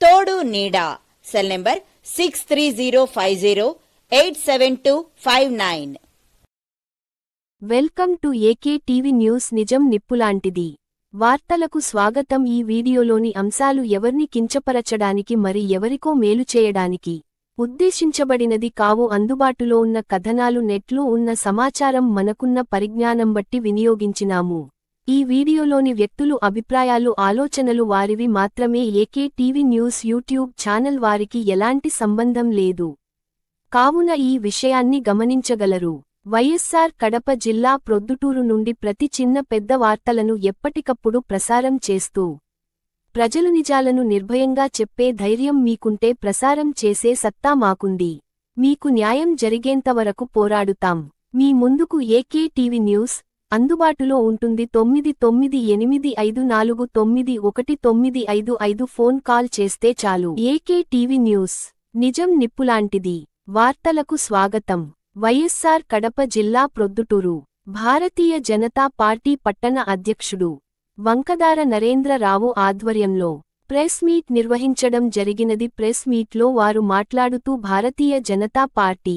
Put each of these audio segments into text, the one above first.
తోడు నీడా. Cell number six three zero five zero eight seven two five nine welcome to AK TV news నిజం నిప్పులాంటిది వార్తలకు స్వాగతం ఈ వీడియోలోని అంశాలు ఎవర్ని కించపరచడానికి మరి ఎవరికో మేలు చేయడానికి. ఉద్దేశించబడినది కావు అందుబాటులో ఉన్న కథనాలు నెట్లో ఉన్న సమాచారం మనకున్న పరిజ్ఞానం బట్టి వినియోగించినాము. ఈ వీడియోలోని వ్యక్తులు అభిప్రాయాలు ఆలోచనలు వారివి మాత్రమే. AK TV news YouTube channel వారికి ఎలాంటి సంబంధం లేదు. కావున ఈ విషయాన్ని గమనించగలరు. వైఎస్సార్ కడప జిల్లా ప్రొద్దుటూరు నుండి ప్రతి చిన్న పెద్ద వార్తలను ఎప్పటికప్పుడు ప్రసారం చేస్తూ ప్రజలు నిజాలను నిర్భయంగా చెప్పే ధైర్యం మీకుంటే ప్రసారం చేసే సత్తా మాకుంది. మీకు న్యాయం జరిగేంతవరకు పోరాడుతాం. మీ ముందుకు ఏకే టీవీ న్యూస్ అందుబాటులో ఉంటుంది తొమ్మిది తొమ్మిది ఎనిమిది ఐదు నాలుగు తొమ్మిది ఒకటి తొమ్మిది ఐదు ఐదు ఫోన్ కాల్ చేస్తే చాలు. AK TV news. నిజం నిప్పులాంటిది. వార్తలకు స్వాగతం. వైఎస్సార్ కడప జిల్లా ప్రొద్దుటూరు. భారతీయ జనతా పార్టీ పట్టణ అధ్యక్షుడు వంకదార నరేంద్రరావు ఆధ్వర్యంలో ప్రెస్ మీట్ నిర్వహించడం జరిగినది. ప్రెస్ మీట్లో వారు మాట్లాడుతూ భారతీయ జనతా పార్టీ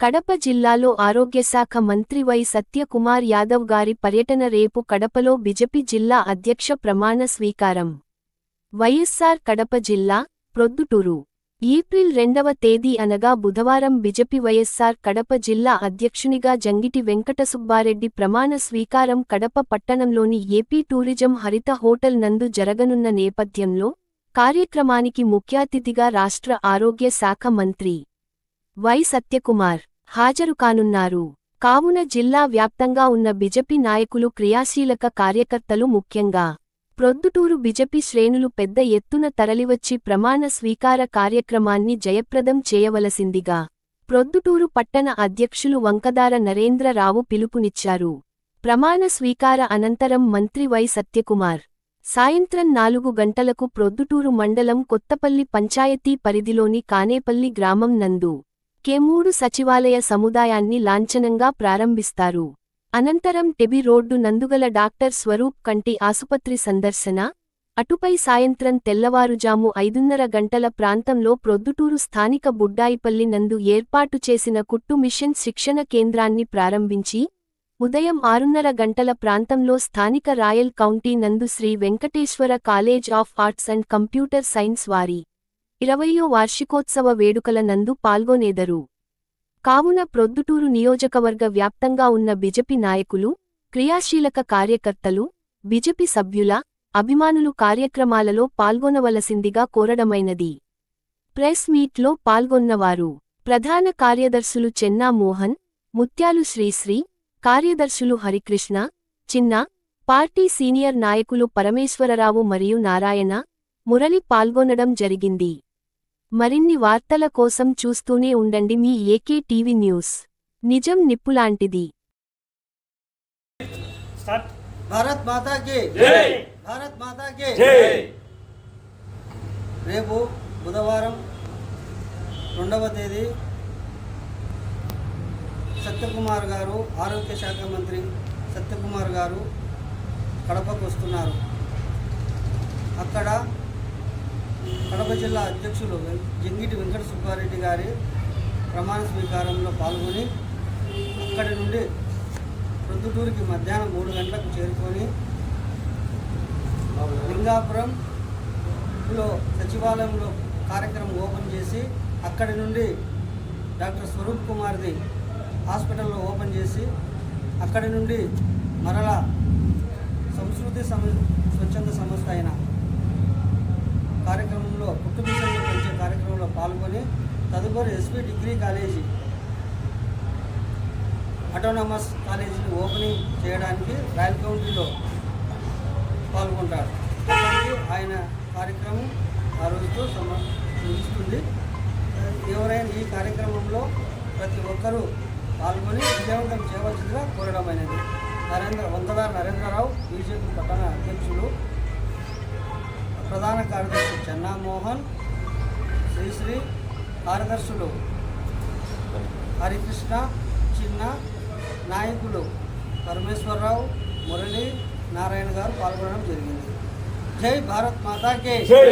కడప జిల్లాలో ఆరోగ్యశాఖ మంత్రి వై సత్యకుమార్ యాదవ్ గారి పర్యటన రేపు కడపలో బిజెపి జిల్లా అధ్యక్ష ప్రమాణ స్వీకారం. వైఎస్సార్ కడప జిల్లా ప్రొద్దుటూరు. ఏప్రిల్ రెండవ తేదీ అనగా బుధవారం బిజెపి వైఎస్సార్ కడప జిల్లా అధ్యక్షునిగా జంగిటి వెంకటసుబ్బారెడ్డి ప్రమాణ స్వీకారం కడప పట్టణంలోని ఏపీ టూరిజం హరిత హోటల్ నందు జరగనున్న నేపథ్యంలో కార్యక్రమానికి ముఖ్యాతిథిగా రాష్ట్ర ఆరోగ్య శాఖ మంత్రి వై సత్యకుమార్ హాజరు కానున్నారు. కావున జిల్లా వ్యాప్తంగా ఉన్న బిజెపి నాయకులు క్రియాశీలక కార్యకర్తలు ముఖ్యంగా ప్రొద్దుటూరు బిజెపి శ్రేణులు పెద్ద ఎత్తున తరలివచ్చి ప్రమాణ స్వీకార కార్యక్రమాన్ని జయప్రదం చేయవలసిందిగా ప్రొద్దుటూరు పట్టణ అధ్యక్షులు వంకదార నరేంద్రరావు పిలుపునిచ్చారు. ప్రమాణ స్వీకార అనంతరం మంత్రి వై సత్యకుమార్ సాయంత్రం నాలుగు గంటలకు ప్రొద్దుటూరు మండలం కొత్తపల్లి పంచాయతీ పరిధిలోని కానేపల్లి గ్రామం నందు కెమూడు సచివాలయ సముదాయాన్ని లాంఛనంగా ప్రారంభిస్తారు. అనంతరం టెబి రోడ్డు నందుగల డాక్టర్ స్వరూప్ కంటి ఆసుపత్రి సందర్శన. అటుపై సాయంత్రం తెల్లవారుజాము ఐదున్నర గంటల ప్రాంతంలో ప్రొద్దుటూరు స్థానిక బుడ్డాయిపల్లి నందు ఏర్పాటు చేసిన కుట్టు మిషన్ శిక్షణ కేంద్రాన్ని ప్రారంభించి ఉదయం ఆరున్నర గంటల ప్రాంతంలో స్థానిక రాయల్ కౌంటీ నందు Shri Venkateswara college of arts and computer science వారి ఇరవయో వార్షికోత్సవ వేడుకల నందు పాల్గొనేదరు. కావున ప్రొద్దుటూరు నియోజకవర్గ వ్యాప్తంగా ఉన్న బిజెపి నాయకులు క్రియాశీలక కార్యకర్తలు బిజెపి సభ్యుల అభిమానులు కార్యక్రమాలలో పాల్గొనవలసిందిగా కోరడమైనది. ప్రెస్ మీట్లో పాల్గొన్నవారు ప్రధాన కార్యదర్శులు చెన్నా మోహన్ ముత్యాలు శ్రీశ్రీ కార్యదర్శులు హరికృష్ణ చిన్న పార్టీ సీనియర్ నాయకులు పరమేశ్వరరావు మరియు నారాయణ మురళి పాల్గొనడం జరిగింది. మరిన్ని వార్తల కోసం చూస్తూనే ఉండండి మీ ఏకే టీవీ న్యూస్. నిజం నిప్పులాంటిది. భారత్ మాతా కి జై. భారత్ మాతా కి జై. రేపు బుధవారం రెండవ తేదీ సత్యకుమార్ గారు ఆరోగ్య శాఖ మంత్రి సత్యకుమార్ గారు కడపకు వస్తున్నారు. అక్కడ కడప జిల్లా అధ్యక్షులు జంగిటి వెంకట సుబ్బారెడ్డి గారి ప్రమాణ స్వీకారంలో పాల్గొని అక్కడి నుండి ప్రొద్దుటూరుకి మధ్యాహ్నం మూడు గంటలకు చేరుకొని లింగాపురంలో సచివాలయంలో కార్యక్రమం ఓపెన్ చేసి అక్కడి నుండి డాక్టర్ స్వరూప్ కుమార్ది హాస్పిటల్లో ఓపెన్ చేసి అక్కడి నుండి మరలా సంస్కృతి సమ స్వచ్ఛంద సంస్థ అయిన కార్యక్రమంలో కుటుంబీసంలో పెంచే కార్యక్రమంలో పాల్గొని తదుపరి ఎస్పీ డిగ్రీ కాలేజీ అటోనమస్ కాలేజీని ఓపెనింగ్ చేయడానికి రాయల్ కౌంటీలో పాల్గొంటాడు ఆయన కార్యక్రమం ఆ రోజుతో సమ ముగిస్తుంది. ఎవరైనా ఈ కార్యక్రమంలో ప్రతి ఒక్కరూ పాల్గొని విజయవంతం చేయవలసిందిగా కోరడమైనది. నరేంద్ర వందల నరేంద్రరావు బీజేపీ పట్టణ అధ్యక్షులు ప్రధాన కార్యదర్శి చెన్నామోహన్ శ్రీశ్రీ కార్యదర్శులు హరికృష్ణ చిన్న నాయకులు పరమేశ్వరరావు మురళి నారాయణ గారు పాల్గొనడం జరిగింది జై భారత్ మాతాకే జై.